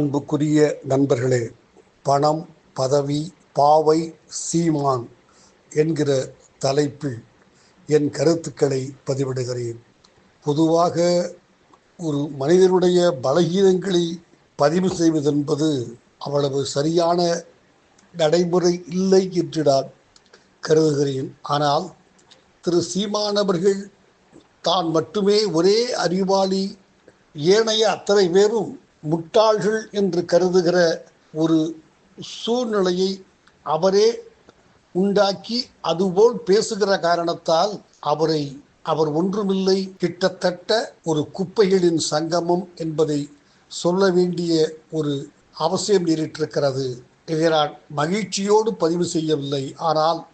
அன்புக்குரிய நண்பர்களே பணம் பதவி பாவை சீமான் என்கிற தலைப்பில் என் கருத்துக்களை பதிவிடுகிறேன். பொதுவாக ஒரு மனிதனுடைய பலகீனங்களை பதிவு செய்வதென்பது அவ்வளவு சரியான நடைமுறை இல்லை என்று நான் கருதுகிறேன். ஆனால் திரு சீமானவர்கள் தான் மட்டுமே ஒரே அறிவாளி ஏனைய அத்தனை பேரும் முட்டாள்கள் என்று கருதுகிற ஒரு சூழ்நிலையை அவரே உண்டாக்கி அதுபோல் பேசுகிற காரணத்தால் அவரை அவர் ஒன்றுமில்லை. கிட்டத்தட்ட ஒரு குப்பைகளின் சங்கமம் என்பதை சொல்ல வேண்டிய ஒரு அவசியம் நேரிட்டிருக்கிறது. இதை நான் மகிழ்ச்சியோடு பதிவு செய்யவில்லை. ஆனால்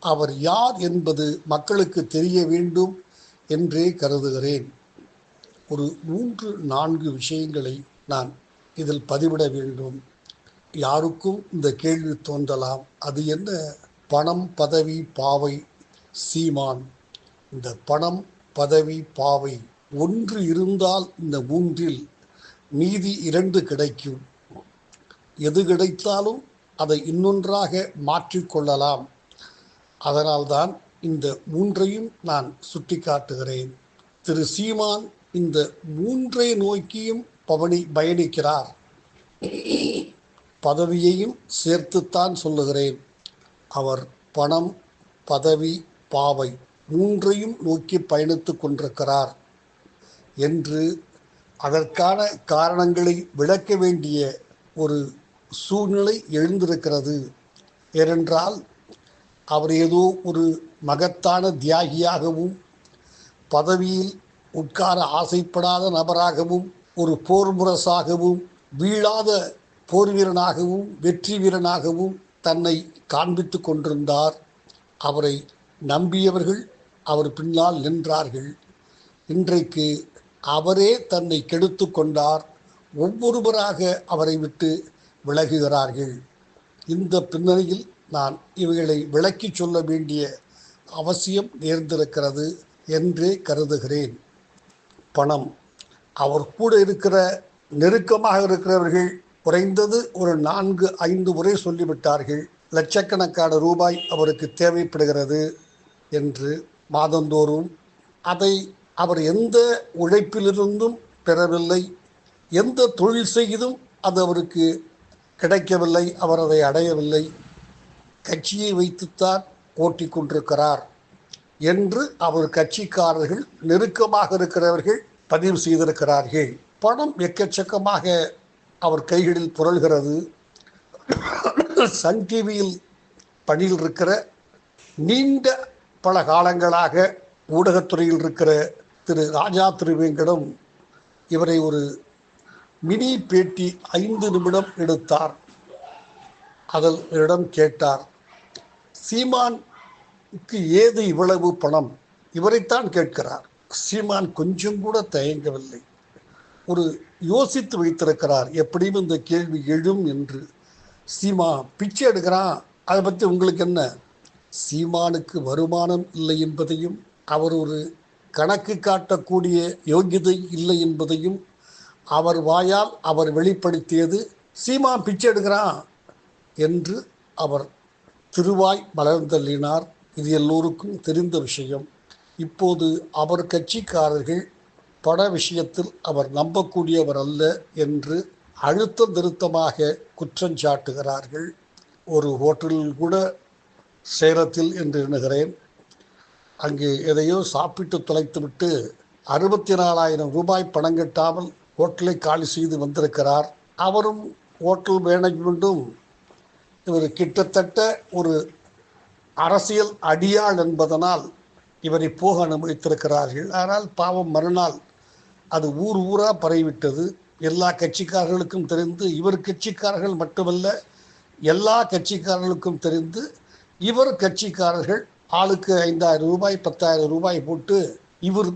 அவர் யார் என்பது மக்களுக்கு தெரிய வேண்டும் என்றே கருதுகிறேன். ஒரு மூன்று நான்கு விஷயங்களை நான் இதில் பதிவிட வேண்டும். யாருக்கும் இந்த கேள்வி தோன்றலாம். அது என்ன? பணம் பதவி பாவை சீமான். இந்த பணம் பதவி பாவை ஒன்று இருந்தால் இந்த மூன்றில் மீதி இரண்டு கிடைக்கும். எது கிடைத்தாலும் அதை இன்னொன்றாக மாற்றிக்கொள்ளலாம் அதனால்தான் இந்த மூன்றையும் நான் சுட்டிக்காட்டுகிறேன். திரு சீமான் இந்த மூன்றை நோக்கியும் பவனி பயணிக்கிறார். பதவியையும் சேர்த்துத்தான் சொல்லுகிறேன். அவர் பணம் பதவி பாவை மூன்றையும் நோக்கி பயணித்து கொண்டிருக்கிறார் என்று அதற்கான காரணங்களை விளக்க வேண்டிய ஒரு சூழ்நிலை எழுந்திருக்கிறது. ஏனென்றால் அவர் ஏதோ ஒரு மகத்தான தியாகியாகவும் பதவியில் உட்கார ஆசைப்படாத நபராகவும் ஒரு போர் முரசாகவும் வீழாத போர் வீரனாகவும் வெற்றி வீரனாகவும் தன்னை காண்பித்து கொண்டிருந்தார். அவரை நம்பியவர்கள் அவர் பின்னால் நின்றார்கள். இன்றைக்கு அவரே தன்னை கெடுத்து கொண்டார். ஒவ்வொருவராக அவரை விட்டு விலகுகிறார்கள். இந்த பின்னணியில் நான் இவைகளை விளக்கி சொல்ல வேண்டிய அவசியம் நேர்ந்திருக்கிறது என்றே கருதுகிறேன். பணம். அவர் கூட இருக்கிற நெருக்கமாக இருக்கிறவர்கள் குறைந்தது ஒரு நான்கு ஐந்து முறை சொல்லிவிட்டார்கள். லட்சக்கணக்கான ரூபாய் அவருக்கு தேவைப்படுகிறது என்று மாதந்தோறும். அதை அவர் எந்த உழைப்பிலிருந்தும் பெறவில்லை. எந்த தொழில் செய்தும் அது அவருக்கு கிடைக்கவில்லை. அவர் அதை அடையவில்லை. கட்சியை வைத்துத்தான் ஓட்டி கொண்டிருக்கிறார் என்று அவர் கட்சிக்காரர்கள் நெருக்கமாக இருக்கிறவர்கள் பதிவு செய்திருக்கிறார்கள். பணம் எக்கச்சக்கமாக அவர் கைகளில் புரள்கிறது. சன் டிவியில் பணியில் இருக்கிற நீண்ட பல காலங்களாக ஊடகத்துறையில் இருக்கிற திரு ராஜா திருவேங்கடம் இவரை ஒரு மினி பேட்டி ஐந்து நிமிடம் எடுத்தார். அதில் இடம் கேட்டார் சீமானுக்கு ஏது இவ்வளவு பணம்? இவரைத்தான் கேட்கிறார். சீமான் கொஞ்சம் கூட தயங்கவில்லை. ஒரு யோசித்து வைத்திருக்கிறார் எப்படியும் இந்த கேள்வி எழும் என்று. சீமா பிச்சை எடுக்கிறான் அதை பற்றி உங்களுக்கு என்ன? சீமானுக்கு வருமானம் இல்லை என்பதையும் அவர் ஒரு கணக்கு காட்டக்கூடிய யோகியதை இல்லை என்பதையும் அவர் வாயால் அவர் வெளிப்படுத்தியது சீமா பிச்சை எடுக்கிறான் என்று அவர் திருவாய் மலர்ந்தள்ளினார். இது எல்லோருக்கும் தெரிந்த விஷயம். இப்போது அவர் கட்சிக்காரர்கள் பட விஷயத்தில் அவர் நம்பக்கூடியவர் அல்ல என்று அழுத்த திருத்தமாக குற்றஞ்சாட்டுகிறார்கள் ஒரு ஹோட்டலில் கூட சேலத்தில் என்று எண்ணுகிறேன். அங்கே எதையோ சாப்பிட்டு தொலைத்துவிட்டு அறுபத்தி நாலாயிரம் ரூபாய் பணம் கட்டாமல் ஹோட்டலை காலி செய்து வந்திருக்கிறார். அவரும் ஹோட்டல் மேனேஜ்மெண்ட்டும் இவர் கிட்டத்தட்ட ஒரு அரசியல் அடியாள் என்பதனால் இவரை போக அனுமதித்திருக்கிறார்கள். ஆனால் பாவம் மறுநாள் அது ஊர் ஊராக பரவிவிட்டது. எல்லா கட்சிக்காரர்களுக்கும் தெரிந்து இவர் கட்சிக்காரர்கள் மட்டுமல்ல எல்லா கட்சிக்காரர்களுக்கும் தெரிந்து இவர் கட்சிக்காரர்கள் ஆளுக்கு ஐந்தாயிரம் ரூபாய் பத்தாயிரம் ரூபாய் போட்டு இவர்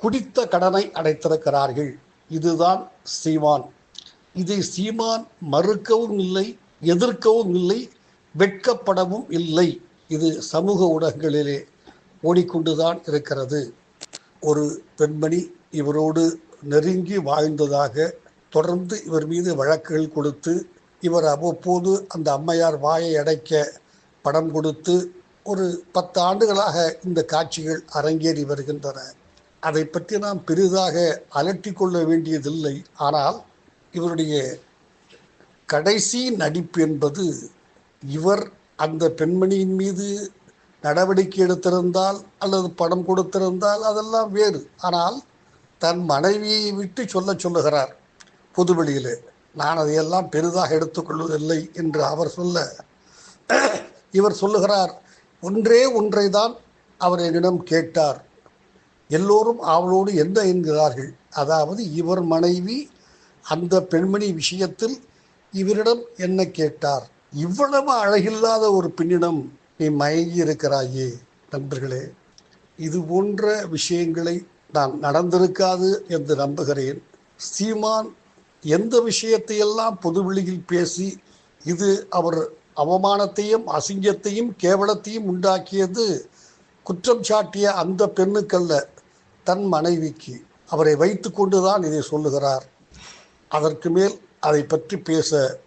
குடித்த கடனை அடைத்திருக்கிறார்கள். இதுதான் சீமான். இதை சீமான் மறுக்கவும் இல்லை எதிர்க்கவும் இல்லை வெட்கப்படவும் இல்லை. இது சமூக ஊடகங்களிலே ஓடிக்கொண்டுதான் இருக்கிறது. ஒரு பெண்மணி இவரோடு நெருங்கி வாழ்ந்ததாக தொடர்ந்து இவர் மீது வழக்குகள் கொடுத்து இவர் அவ்வப்போது அந்த அம்மையார் வாயை அடைக்க படம் கொடுத்து ஒரு பத்து ஆண்டுகளாக இந்த காட்சிகள் அரங்கேறி வருகின்றன. அதை பற்றி நாம் பெரிதாக அலட்டி கொள்ள வேண்டியதில்லை. ஆனால் இவருடைய கடைசி நடிப்பு என்பது இவர் அந்த பெண்மணியின் மீது நடவடிக்கை எடுத்திருந்தால் அல்லது படம் கொடுத்திருந்தால் அதெல்லாம் வேறு. ஆனால் தன் மனைவியை விட்டு சொல்ல சொல்லுகிறார் புதுவெளியிலே. நான் அதையெல்லாம் பெரிதாக எடுத்துக்கொள்வதில்லை என்று அவர் சொல்ல இவர் சொல்லுகிறார் ஒன்றே ஒன்றை தான் அவர் என்னிடம் கேட்டார். எல்லோரும் அவளோடு என்ன என்கிறார்கள்? அதாவது இவர் மனைவி அந்த பெண்மணி விஷயத்தில் இவரிடம் என்ன கேட்டார்? இவ்வளவு அழகில்லாத ஒரு பெண்ணிடம் நீ மயங்கி இருக்கிறாயே நண்பர்களே. இது போன்ற விஷயங்களை நான் நடந்திருக்காது என்று நம்புகிறேன். சீமான் எந்த விஷயத்தையெல்லாம் பொதுவெளியில் பேசி இது அவர் அவமானத்தையும் அசிங்கத்தையும் கேவலத்தையும் உண்டாக்கியது குற்றம் சாட்டிய அந்த பெண்ணுக்கல்ல தன் மனைவிக்கு. அவரை வைத்து கொண்டுதான் இதை சொல்லுகிறார். அதற்கு மேல் அதை பற்றி பேச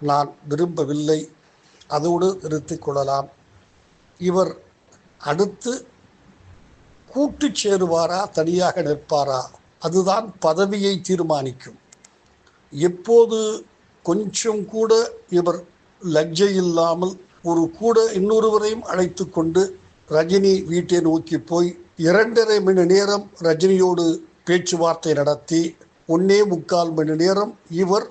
நான் விரும்பவில்லை. அதோடு நிறுத்திக் கொள்ளலாம். இவர் அடுத்து கூட்டு சேருவாரா தனியாக நிற்பாரா? அதுதான் பதவியை தீர்மானிக்கும். எப்போது கொஞ்சம் கூட இவர் லஜ்ஜை இல்லாமல் ஒரு கூட இன்னொருவரையும் அழைத்து கொண்டு ரஜினி வீட்டை நோக்கி போய் இரண்டரை மணி நேரம் ரஜினியோடு பேச்சுவார்த்தை நடத்தி ஒன்னே முக்கால் மணி நேரம் இவர்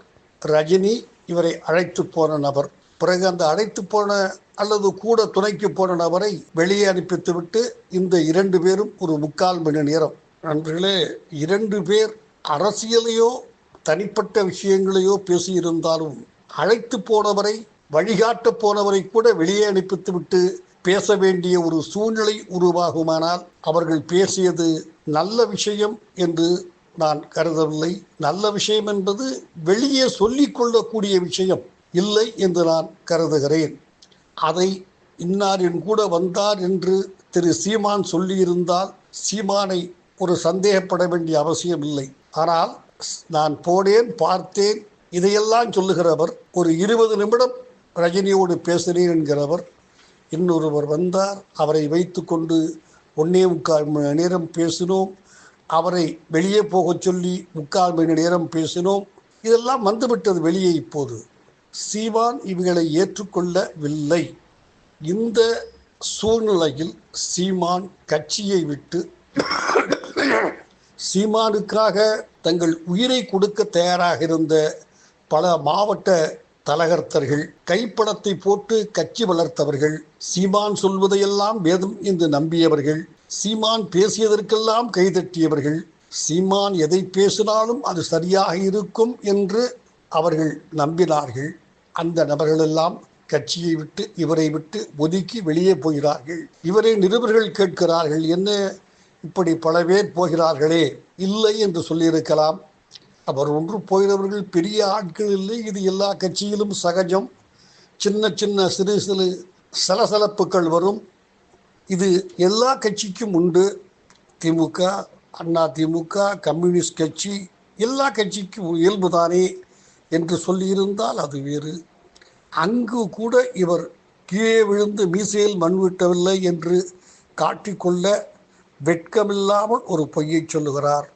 ரஜினி இவரை அழைத்து போன நபர். பிறகு அந்த அழைத்து போன அல்லது கூட துணைக்கு போன நபரை வெளியே அனுப்பித்துவிட்டு இந்த இரண்டு பேரும் ஒரு முக்கால் மணி நேரம். நண்பர்களே இரண்டு பேர் அரசியலையோ தனிப்பட்ட விஷயங்களையோ பேசியிருந்தாலும் அழைத்து போனவரை வழிகாட்ட போனவரை கூட வெளியே அனுப்பித்து விட்டு பேச வேண்டிய ஒரு சூழ்நிலை உருவாகுமானால் அவர்கள் பேசியது நல்ல விஷயம் என்று நான் கருதவில்லை. நல்ல விஷயம் என்பது வெளியே சொல்லிக் கொள்ளக்கூடிய விஷயம். இல்லை என்று நான் கருதுகிறேன். அதை இன்னாரின் கூட வந்தார் என்று திரு சீமான் சொல்லியிருந்தால் சீமானை ஒரு சந்தேகப்பட வேண்டிய அவசியம் இல்லை. ஆனால் நான் போனேன் பார்த்தேன். இதையெல்லாம் சொல்லுகிறவர் ஒரு இருபது நிமிடம் ரஜினியோடு பேசினேன் என்கிறவர் இன்னொருவர் வந்தார். அவரை வைத்து கொண்டு ஒன்னே முக்கால் மணி நேரம் பேசினோம். அவரை வெளியே போகச் சொல்லி முக்கால் மணி நேரம் பேசினோம். இதெல்லாம் வந்துவிட்டது வெளியே இப்போது. சீமான் இவைகளை ஏற்றுக்கொள்ளவில்லை. இந்த சூழ்நிலையில் சீமான் கட்சியை விட்டு சீமானுக்காக தங்கள் உயிரை கொடுக்க தயாராக இருந்த பல மாவட்ட தலகர்த்தர்கள் கைப்படத்தை போட்டு கட்சி வளர்த்தவர்கள் சீமான் சொல்வதையெல்லாம் வேதம் என்று நம்பியவர்கள் சீமான் பேசியதற்கெல்லாம் கைதட்டியவர்கள் சீமான் எதை பேசினாலும் அது சரியாக இருக்கும் என்று அவர்கள் நம்பினார்கள். அந்த நபர்களெல்லாம் கட்சியை விட்டு இவரை விட்டு ஒதுக்கி வெளியே போகிறார்கள். இவரை நிருபர்கள் கேட்கிறார்கள் என்ன இப்படி பல பேர் போகிறார்களே? இல்லை என்று சொல்லியிருக்கலாம். அவர் ஒன்று போகிறவர்கள் பெரிய ஆட்கள் இல்லை. இது எல்லா கட்சியிலும் சகஜம். சின்ன சின்ன சிறு சிறு சலசலப்புகள் வரும். இது எல்லா கட்சிக்கும் உண்டு. திமுக அண்ணா திமுக கம்யூனிஸ்ட் கட்சி எல்லா கட்சிக்கும் இயல்புதானே. என்று சொல்லியிருந்தால் அது வேறு. அங்கு கூட இவர் கீழே விழுந்து மீசையில் மண் விட்டவில்லை என்று காட்டிக்கொள்ள வெட்கமில்லாமல் ஒரு பொய்யை சொல்லுகிறார்.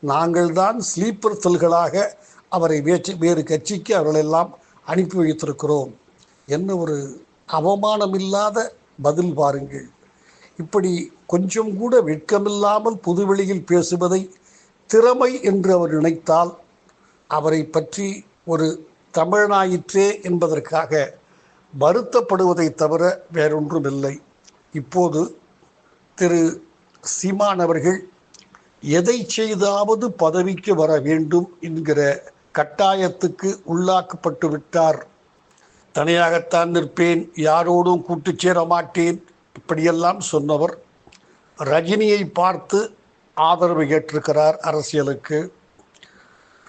நாங்கள் தான் ஸ்லீப்பர் செல்களாக அவரை வேற்று வேறு கட்சிக்கு அவர்களெல்லாம் அனுப்பி வைத்திருக்கிறோம். என்ன ஒரு அவமானமில்லாத பதில் பாருங்கள். இப்படி கொஞ்சம் கூட வெட்கமில்லாமல் புதுவெளியில் பேசுவதை திறமை என்று அவர் நினைத்தால் அவரை பற்றி ஒரு தமிழனாயிற்றே என்பதற்காக வருத்தப்படுவதை தவிர வேறொன்றும் இல்லை இப்போது திரு. சீமான் அவர்கள் எதை செய்தாவது பதவிக்கு வர வேண்டும் என்கிற கட்டாயத்துக்கு உள்ளாக்கப்பட்டு விட்டார். தனியாகத்தான் நிற்பேன் யாரோடும் கூட்டு சேர மாட்டேன் இப்படியெல்லாம் சொன்னவர் ரஜினியை பார்த்து ஆதரவு ஏற்றிருக்கிறார் அரசியலுக்கு.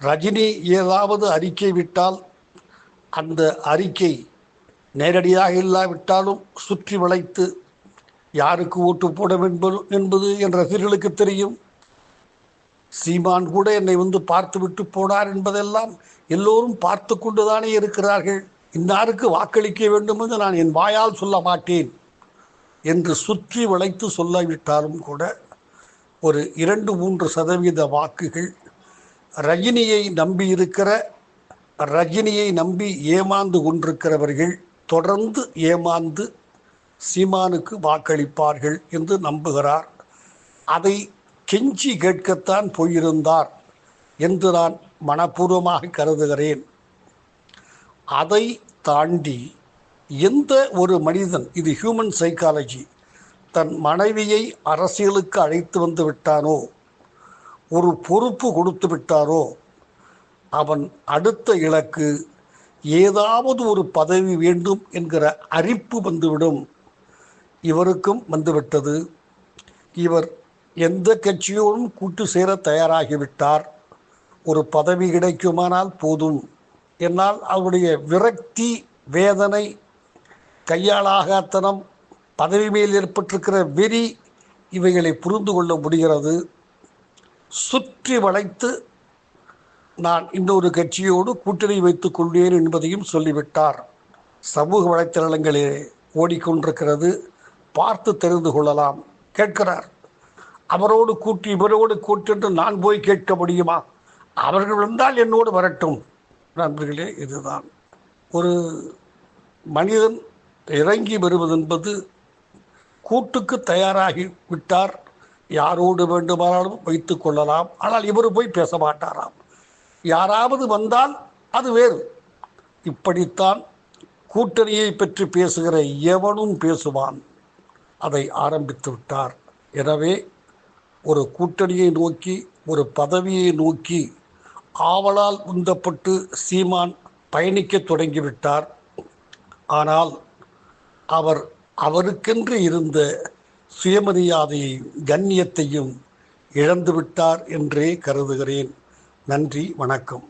ரஜினி ஏதாவது அறிக்கை விட்டால் அந்த அறிக்கை நேரடியாக இல்லாவிட்டாலும் சுற்றி வளைத்து யாருக்கு ஓட்டு போட வேண்டும் என்பது என் ரசிகர்களுக்கு தெரியும். சீமான் கூட என்னை வந்து பார்த்து விட்டு போனார் என்பதெல்லாம் எல்லோரும் பார்த்து கொண்டுதானே இருக்கிறார்கள். இன்னாருக்கு வாக்களிக்க வேண்டும் என்று நான் என் வாயால் சொல்ல மாட்டேன் என்று சுற்றி வளைத்து சொல்லாவிட்டாலும் கூட ஒரு இரண்டு மூன்று சதவீத வாக்குகள் ரஜினியை நம்பி இருக்கிற ரஜினியை நம்பி ஏமாந்து கொண்டிருக்கிறவர்கள் தொடர்ந்து ஏமாந்து சீமானுக்கு வாக்களிப்பார்கள் என்று நம்புகிறார். அதை கெஞ்சி கேட்கத்தான் போயிருந்தார் என்று நான் மனப்பூர்வமாக கருதுகிறேன். அதை தாண்டி எந்த ஒரு மனிதன் இது ஹியூமன் சைக்காலஜி தன் மனைவியை அரசியலுக்கு அழைத்து வந்து விட்டானோ ஒரு பொறுப்பு கொடுத்து விட்டாரோ அவன் அடுத்த இலக்கு ஏதாவது ஒரு பதவி வேண்டும் என்கிற அரிப்பு வந்துவிடும். இவருக்கும் வந்துவிட்டது. இவர் எந்த கட்சியோடும் கூட்டு சேர தயாராகிவிட்டார். ஒரு பதவி கிடைக்குமானால் போதும். என்னால் அவருடைய விரக்தி வேதனை கையாளாகத்தனம் பதவி மேல் ஏற்பட்டிருக்கிற வெறி இவைகளை புரிந்து கொள்ள முடிகிறது. சுற்றி வளைத்து நான் இன்னொரு கட்சியோடு கூட்டணி வைத்துக் கொள்வேன் என்பதையும் சொல்லிவிட்டார். சமூக வலைத்தளங்களிலே ஓடிக்கொண்டிருக்கிறது. பார்த்து தெரிந்து கொள்ளலாம் கேட்கிறார். அவரோடு கூட்டி இவரோடு கூட்டென்று நான் போய் கேட்க முடியுமா? அவர்கள் வந்தால் என்னோடு வரட்டும். நண்பர்களே இதுதான். ஒரு மனிதன் இறங்கி வருவது என்பது கூட்டுக்கு தயாராகி விட்டார். யாரோடு வேண்டுமானாலும் வைத்து கொள்ளலாம். ஆனால் இவர் போய் பேச மாட்டாராம் யாராவது வந்தால் அது வேறு. இப்படித்தான் கூட்டணியை பற்றி பேசுகிற எவனும் பேசுவான். அதை ஆரம்பித்து விட்டார். எனவே ஒரு கூட்டணியை நோக்கி ஒரு பதவியை நோக்கி ஆவலால் உந்தப்பட்டு சீமான் பயணிக்க தொடங்கிவிட்டார். ஆனால் அவர் அவருக்கென்று இருந்த சுயமரியாதையை கண்ணியத்தையும் இழந்துவிட்டார் என்றே கருதுகிறேன். நன்றி வணக்கம்.